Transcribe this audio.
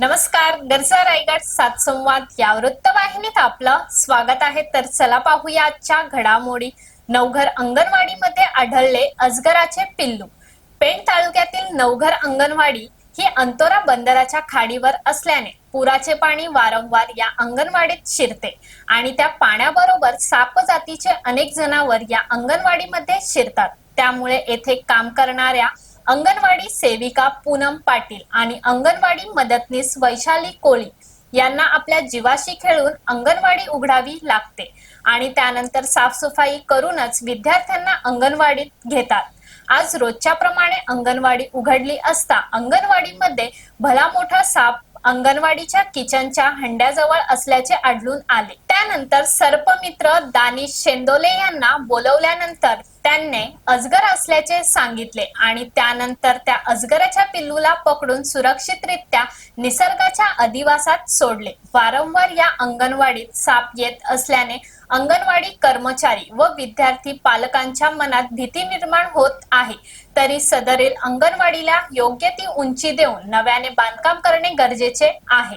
नमस्कार गरजा रायगड सात संवाद या वृत्तवाहिनीत आपलं स्वागत आहे. तर चला पाहूया आजच्या घडामोडी. नवघर अंगणवाडीमध्ये आढळले अजगराचे पिल्लू. पेण तालुक्यातील नवघर अंगणवाडी ही अंतोरा बंदराच्या खाडीवर असल्याने पुराचे पाणी वारंवार या अंगणवाडीत शिरते आणि त्या पाण्याबरोबर साप जातीचे अनेक जनावर या अंगणवाडीमध्ये शिरतात. त्यामुळे येथे काम करणाऱ्या अंगणवाडी सेविका पूनम पाटील आणि अंगणवाडी मदतनीस वैशाली कोळी यांना आपल्या जीवाशी खेळून अंगणवाडी उघडावी लागते. आणि त्यानंतर साफसफाई करूनच विद्यार्थ्यांना अंगणवाडीत घेतात. आज रोजच्या प्रमाणे अंगणवाडी उघडली असता अंगणवाडीमध्ये भला मोठा साप अंगणवाडीच्या किचनच्या हंड्याजवळ असल्याचे आढळून आले. त्यानंतर सर्पमित्र दानिश शेंदोले यांना बोलवल्यानंतर त्यांनी अजगर असल्याचे सांगितले आणि त्यानंतर त्या अजगराच्या पिल्लूला पकडून सुरक्षितरित्या निसर्गाच्या अधिवासात सोडले. वारंवार या अंगणवाडीत साप येत असल्याने अंगणवाडी कर्मचारी व विद्यार्थी पालकांच्या मनात भीती निर्माण होत आहे. तरी सदरील अंगणवाडीला योग्य ती उंची देऊन नव्याने बांधकाम करणे गरजेचे आहे.